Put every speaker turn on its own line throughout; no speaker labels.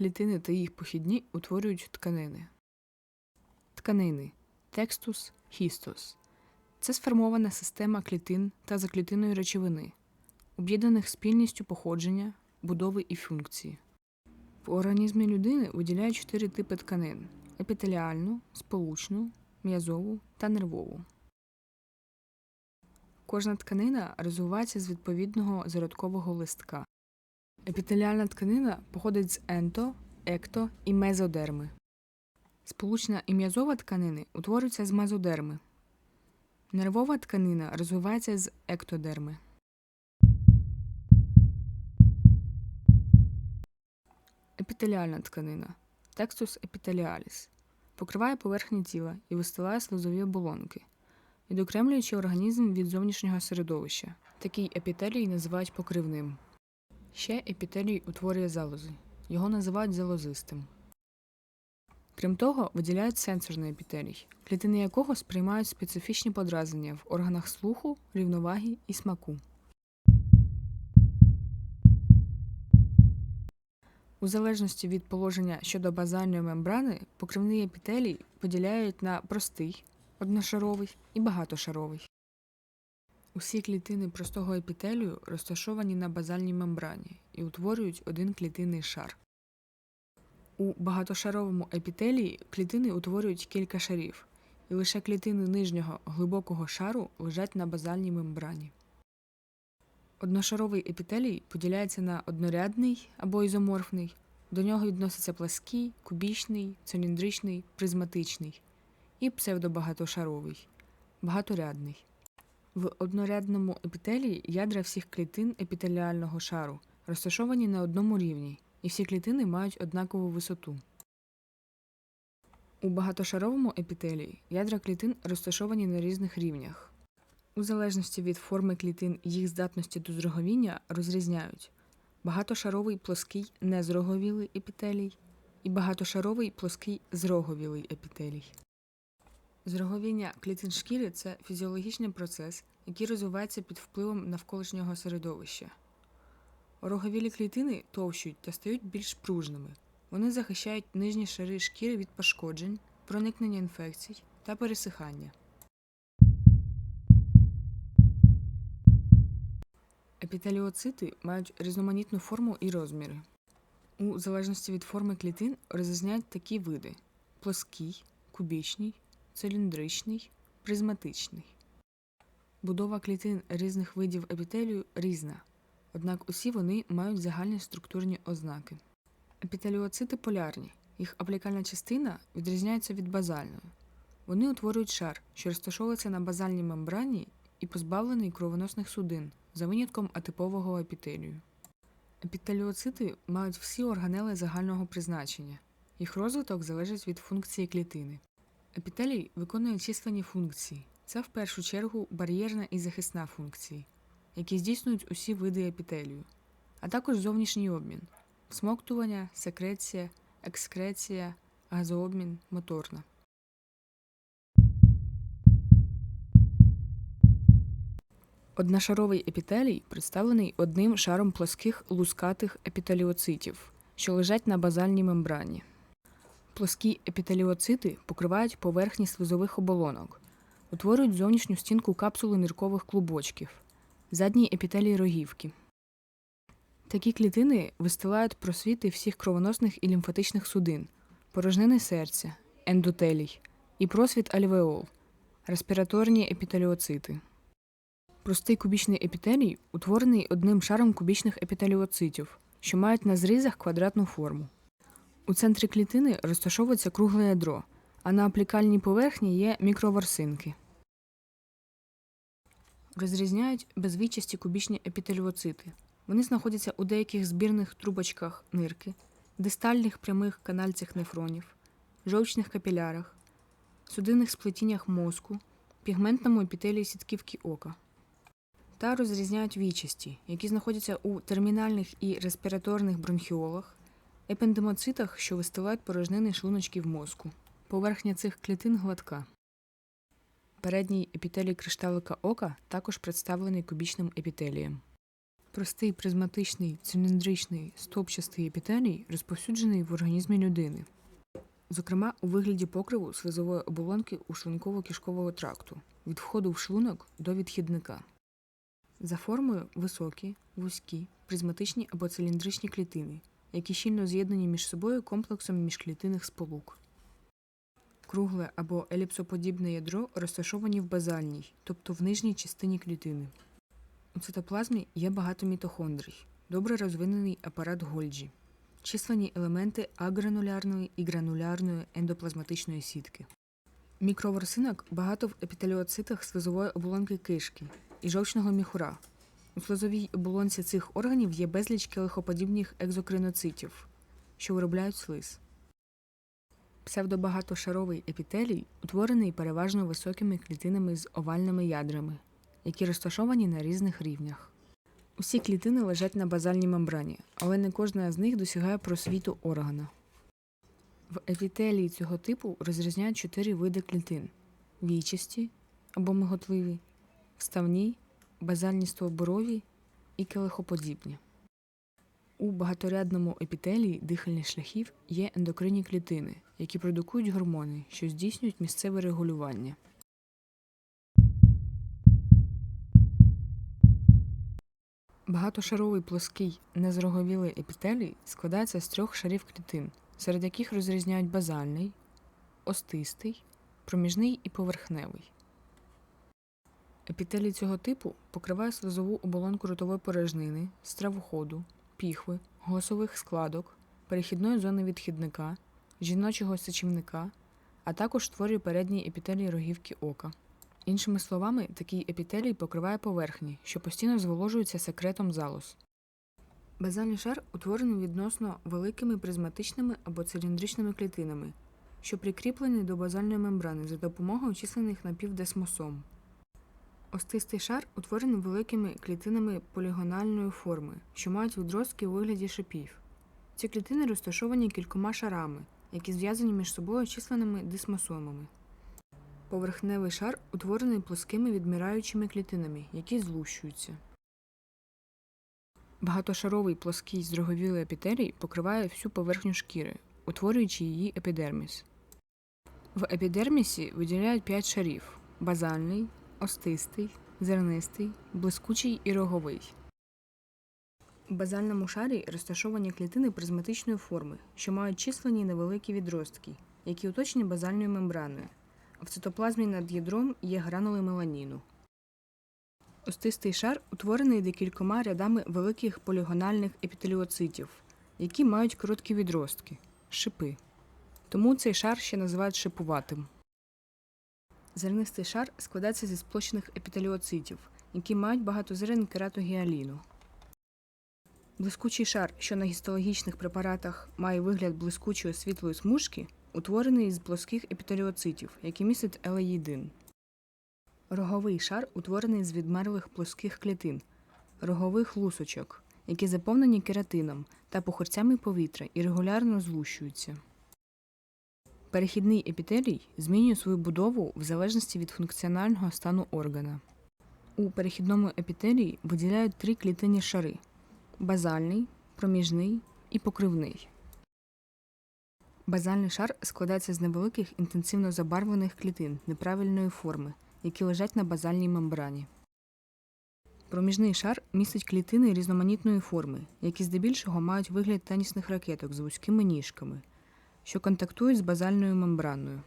Клітини та їх похідні утворюють тканини. Тканини текстус, хістос. Це сформована система клітин та заклітинної речовини, об'єднаних спільністю походження, будови і функції. В організмі людини виділяють чотири типи тканин: епітеліальну, сполучну, м'язову та нервову. Кожна тканина розвивається з відповідного зародкового листка. Епітеліальна тканина походить з енто, екто і мезодерми. Сполучна і м'язова тканини утворюються з мезодерми. Нервова тканина розвивається з ектодерми. Епітеліальна тканина текстус епітеліаліс покриває поверхні тіла і вистилає слизові оболонки, відокремлюючи організм від зовнішнього середовища. Такий епітелій називають покривним. Ще епітелій утворює залози. Його називають залозистим. Крім того, виділяють сенсорний епітелій, клітини якого сприймають специфічні подразнення в органах слуху, рівноваги і смаку. У залежності від положення щодо базальної мембрани, покривний епітелій поділяють на простий, одношаровий і багатошаровий. Усі клітини простого епітелію розташовані на базальній мембрані і утворюють один клітинний шар. У багатошаровому епітелії клітини утворюють кілька шарів, і лише клітини нижнього глибокого шару лежать на базальній мембрані. Одношаровий епітелій поділяється на однорядний або ізоморфний. До нього відносяться плаский, кубічний, циліндричний, призматичний і псевдобагатошаровий, багаторядний. В однорядному епітелії ядра всіх клітин епітеліального шару розташовані на одному рівні, і всі клітини мають однакову висоту. У багатошаровому епітелії ядра клітин розташовані на різних рівнях. У залежності від форми клітин їх здатності до зроговіння розрізняють багатошаровий плоский незроговілий епітелій і багатошаровий плоский зроговілий епітелій. Зроговіння клітин шкіри це фізіологічний процес, який розвивається під впливом навколишнього середовища. Роговілі клітини товщують та стають більш пружними. Вони захищають нижні шари шкіри від пошкоджень, проникнення інфекцій та пересихання. Епітеліоцити мають різноманітну форму і розміри. У залежності від форми клітин розрізняють такі види: плоский, кубічний, циліндричний, призматичний. Будова клітин різних видів епітелію різна, однак усі вони мають загальні структурні ознаки. Епітеліоцити полярні, їх аплікальна частина відрізняється від базальної. Вони утворюють шар, що розташовується на базальній мембрані і позбавлений кровоносних судин за винятком атипового епітелію. Епітеліоцити мають всі органели загального призначення. Їх розвиток залежить від функції клітини. Епітелій виконує численні функції. Це в першу чергу бар'єрна і захисна функції, які здійснюють усі види епітелію, а також зовнішній обмін всмоктування, секреція, екскреція, газообмін, моторна. Одношаровий епітелій представлений одним шаром плоских лускатих епітеліоцитів, що лежать на базальній мембрані. Плоскі епітеліоцити покривають поверхні слизових оболонок, утворюють зовнішню стінку капсули ниркових клубочків, задній епітелій рогівки. Такі клітини вистилають просвіти всіх кровоносних і лімфатичних судин, порожнини серця, ендотелій і просвіт альвеол, респіраторні епітеліоцити. Простий кубічний епітелій утворений одним шаром кубічних епітеліоцитів, що мають на зрізах квадратну форму. У центрі клітини розташовується кругле ядро, а на аплікальній поверхні є мікроворсинки. Розрізняють безвічасті кубічні епітеліоцити. Вони знаходяться у деяких збірних трубочках нирки, дистальних прямих канальцях нефронів, жовчних капілярах, судинних сплетіннях мозку, пігментному епітелії сітківки ока. Та розрізняють вічасті, які знаходяться у термінальних і респіраторних бронхіолах, епендемоцитах, що вистилають порожнини шлуночків мозку. Поверхня цих клітин гладка. Передній епітелій кришталика ока також представлений кубічним епітелієм. Простий призматичний циліндричний стовпчастий епітелій розповсюджений в організмі людини, зокрема у вигляді покриву слизової оболонки у шлунково-кишкового тракту від входу в шлунок до відхідника. За формою високі, вузькі, призматичні або циліндричні клітини, які щільно з'єднані між собою комплексом міжклітинних сполук. Кругле або еліпсоподібне ядро розташовані в базальній, тобто в нижній частині клітини. У цитоплазмі є багато мітохондрій, добре розвинений апарат Гольджі, численні елементи агранулярної і гранулярної ендоплазматичної сітки. Мікроворсинок багато в епітеліоцитах слизової оболонки кишки і жовчного міхура. У слизовій оболонці цих органів є безліч келихоподібних екзокриноцитів, що виробляють слиз. Псевдобагатошаровий епітелій утворений переважно високими клітинами з овальними ядрами, які розташовані на різних рівнях. Усі клітини лежать на базальній мембрані, але не кожна з них досягає просвіту органа. В епітелії цього типу розрізняють чотири види клітин: вічасті або миготливі, вставні, базальні стовбурові і келихоподібні. У багаторядному епітелії дихальних шляхів є ендокринні клітини, які продукують гормони, що здійснюють місцеве регулювання. Багатошаровий плоский незроговілий епітелій складається з трьох шарів клітин, серед яких розрізняють базальний, остистий, проміжний і поверхневий. Епітелій цього типу покриває слизову оболонку ротової порожнини, стравоходу, піхви, голосових складок, перехідної зони відхідника, жіночого сечівника, а також створює передній епітелій рогівки ока. Іншими словами, такий епітелій покриває поверхні, що постійно зволожуються секретом залоз. Базальний шар утворений відносно великими призматичними або циліндричними клітинами, що прикріплені до базальної мембрани за допомогою численних напівдесмосом. Остистий шар утворений великими клітинами полігональної форми, що мають відростки у вигляді шипів. Ці клітини розташовані кількома шарами, які зв'язані між собою численними дисмосомами. Поверхневий шар утворений плоскими відмираючими клітинами, які злущуються. Багатошаровий плоский здроговілий епітелій покриває всю поверхню шкіри, утворюючи її епідерміс. В епідермісі виділяють п'ять шарів базальний, остистий, зернистий, блискучий і роговий. У базальному шарі розташовані клітини призматичної форми, що мають численні невеликі відростки, які оточені базальною мембраною. В цитоплазмі над ядром є гранули меланіну. Остистий шар утворений декількома рядами великих полігональних епітеліоцитів, які мають короткі відростки шипи. Тому цей шар ще називають шипуватим. Зернистий шар складається зі сплощених епітеліоцитів, які мають багатозерен кератогіаліну. Блискучий шар, що на гістологічних препаратах має вигляд блискучої світлої смужки, утворений із плоских епітеліоцитів, які містять елеїдин. Роговий шар утворений з відмерлих плоских клітин, рогових лусочок, які заповнені кератином та похорцями повітря і регулярно злущуються. Перехідний епітелій змінює свою будову в залежності від функціонального стану органа. У перехідному епітелії виділяють три клітинні шари базальний, проміжний і покривний. Базальний шар складається з невеликих інтенсивно забарвлених клітин неправильної форми, які лежать на базальній мембрані. Проміжний шар містить клітини різноманітної форми, які здебільшого мають вигляд тенісних ракеток з вузькими ніжками, що контактують з базальною мембраною.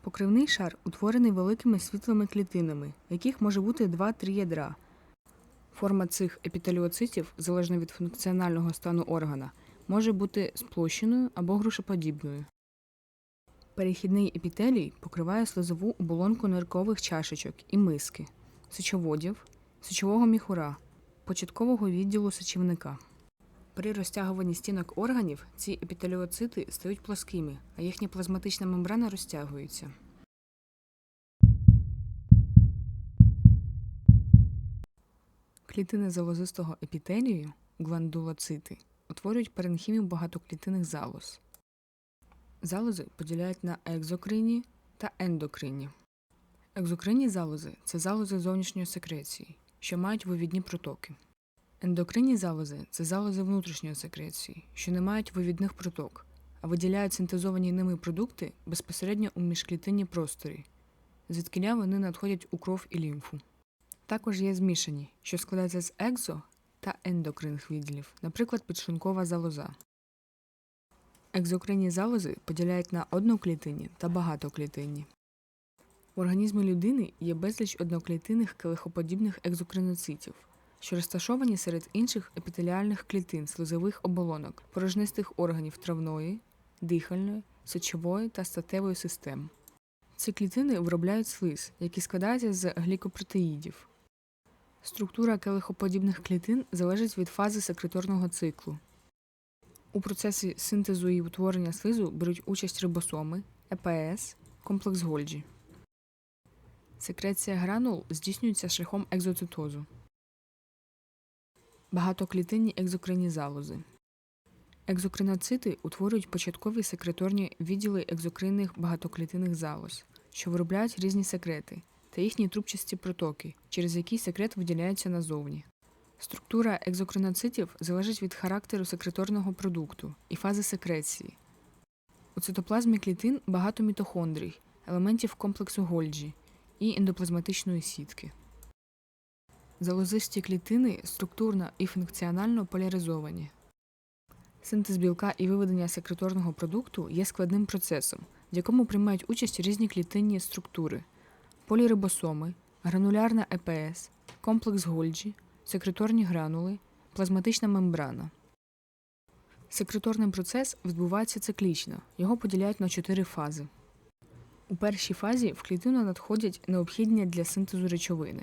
Покривний шар утворений великими світлими клітинами, яких може бути 2-3 ядра. Форма цих епітеліоцитів, залежно від функціонального стану органа, може бути сплощеною або грушоподібною. Перехідний епітелій покриває слизову оболонку ниркових чашечок і миски, сечоводів, сечового міхура, початкового відділу сечівника. При розтягуванні стінок органів ці епітеліоцити стають плоскими, а їхня плазматична мембрана розтягується. Клітини залозистого епітелію, гландулоцити, утворюють паренхімію багатоклітинних залоз. Залози поділяють на екзокринні та ендокринні. Екзокринні залози це залози зовнішньої секреції, що мають вивідні протоки. Ендокринні залози це залози внутрішньої секреції, що не мають вивідних проток, а виділяють синтезовані ними продукти безпосередньо у міжклітинній просторі, звідкиля вони надходять у кров і лімфу. Також є змішані, що складаються з екзо та ендокринних відділів, наприклад, підшлункова залоза. Екзокринні залози поділяють на одноклітинні та багатоклітинні. У організмі людини є безліч одноклітинних келихоподібних екзокриноцитів, що розташовані серед інших епітеліальних клітин слизових оболонок, порожнистих органів травної, дихальної, сечової та статевої систем. Ці клітини виробляють слиз, який складається з глікопротеїдів. Структура келихоподібних клітин залежить від фази секреторного циклу. У процесі синтезу і утворення слизу беруть участь рибосоми, ЕПС, комплекс Гольджі. Секреція гранул здійснюється шляхом екзоцитозу. Багатоклітинні екзокринні залози. Екзокриноцити утворюють початкові секреторні відділи екзокринних багатоклітинних залоз, що виробляють різні секрети та їхні трубчасті протоки, через які секрет виділяється назовні. Структура екзокриноцитів залежить від характеру секреторного продукту і фази секреції. У цитоплазмі клітин багато мітохондрій, елементів комплексу Гольджі і ендоплазматичної сітки. Залозисті клітини структурно і функціонально поляризовані. Синтез білка і виведення секреторного продукту є складним процесом, в якому приймають участь різні клітинні структури полірибосоми, гранулярна ЕПС, комплекс Гольджі, секреторні гранули, плазматична мембрана. Секреторний процес відбувається циклічно, його поділяють на чотири фази. У першій фазі в клітину надходять необхідні для синтезу речовини.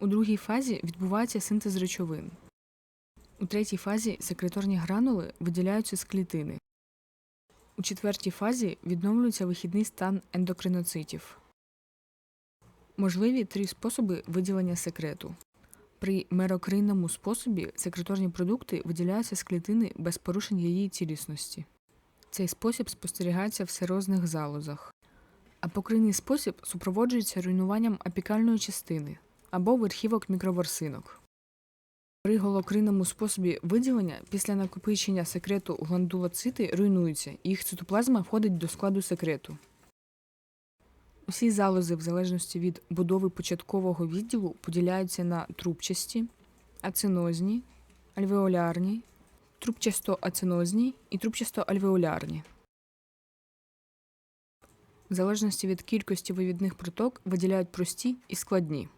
У другій фазі відбувається синтез речовин. У третій фазі секреторні гранули виділяються з клітини. У четвертій фазі відновлюється вихідний стан ендокриноцитів. Можливі три способи виділення секрету. При мерокринному способі секреторні продукти виділяються з клітини без порушень її цілісності. Цей спосіб спостерігається в серозних залозах. Апокринний спосіб супроводжується руйнуванням апікальної частини або верхівок мікроворсинок. При голокринному способі виділення після накопичення секрету гландулоцити руйнуються, і їх цитоплазма входить до складу секрету. Усі залози, в залежності від будови початкового відділу, поділяються на трубчасті, ацинозні, альвеолярні, трубчасто-ацинозні і трубчасто-альвеолярні. В залежності від кількості вивідних проток виділяють прості і складні.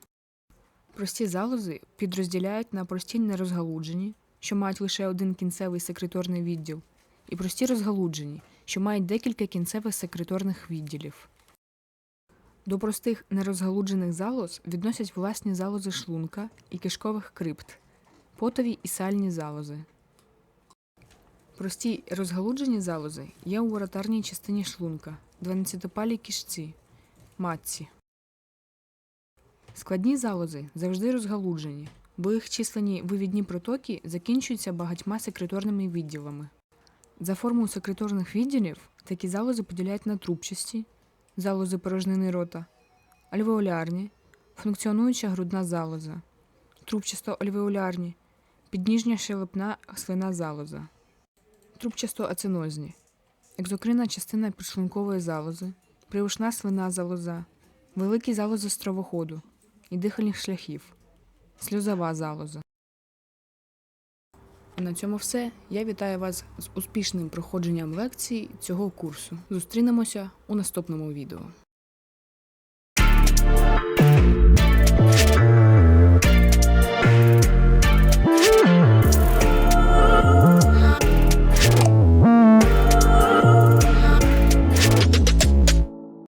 Прості залози підрозділяють на прості нерозгалуджені, що мають лише один кінцевий секреторний відділ, і прості розгалуджені, що мають декілька кінцевих секреторних відділів. До простих нерозгалуджених залоз відносять власні залози шлунка і кишкових крипт, потові і сальні залози. Прості розгалуджені залози є у уретарній частині шлунка, 12-палій кишці, матці. Складні залози завжди розгалуджені, бо їх численні вивідні протоки закінчуються багатьма секреторними відділами. За формою секреторних відділів такі залози поділяють на трубчасті, залози порожнини рота, альвеолярні, функціонуюча грудна залоза, трубчасто-альвеолярні, підніжня щелепна слина залоза, трубчасто-ацинозні, екзокринна частина підшлункової залози, приушна слина залоза, великі залози стравоходу і дихальних шляхів, сльозова залоза. На цьому все. Я вітаю вас з успішним проходженням лекцій цього курсу. Зустрінемося у наступному відео.